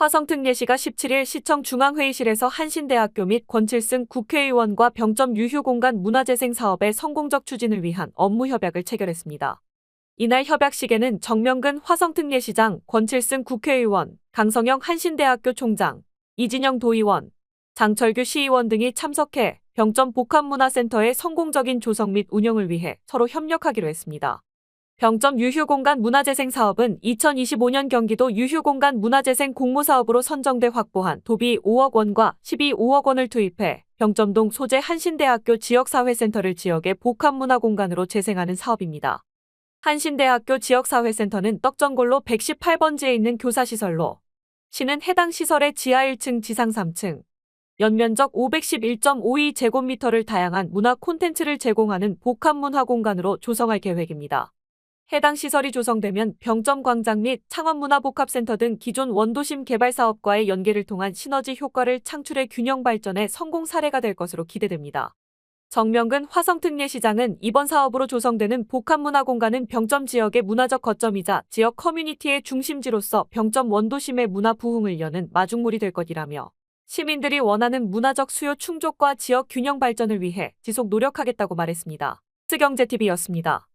화성특례시가 17일 시청 중앙회의실에서 한신대학교 및 권칠승 국회의원과 병점 유휴공간 문화재생 사업의 성공적 추진을 위한 업무 협약을 체결했습니다. 이날 협약식에는 정명근 화성특례시장, 권칠승 국회의원, 강성영 한신대학교 총장, 이진영 도의원, 장철규 시의원 등이 참석해 병점 복합문화센터의 성공적인 조성 및 운영을 위해 서로 협력하기로 했습니다. 병점 유휴공간 문화재생 사업은 2025년 경기도 유휴공간 문화재생 공모사업으로 선정돼 확보한 도비 5억 원과 12 5억 원을 투입해 병점동 소재 한신대학교 지역사회센터를 지역의 복합문화공간으로 재생하는 사업입니다. 한신대학교 지역사회센터는 떡전골로 118번지에 있는 교사시설로 시는 해당 시설의 지하 1층 지상 3층 연면적 511.52제곱미터를 다양한 문화 콘텐츠를 제공하는 복합문화 공간으로 조성할 계획입니다. 해당 시설이 조성되면 병점 광장 및 창원문화복합센터 등 기존 원도심 개발 사업과의 연계를 통한 시너지 효과를 창출해 균형 발전의 성공 사례가 될 것으로 기대됩니다. 정명근 화성특례시장은 이번 사업으로 조성되는 복합문화 공간은 병점 지역의 문화적 거점이자 지역 커뮤니티의 중심지로서 병점 원도심의 문화 부흥을 여는 마중물이 될 것이라며 시민들이 원하는 문화적 수요 충족과 지역 균형 발전을 위해 지속 노력하겠다고 말했습니다. 스경제TV였습니다.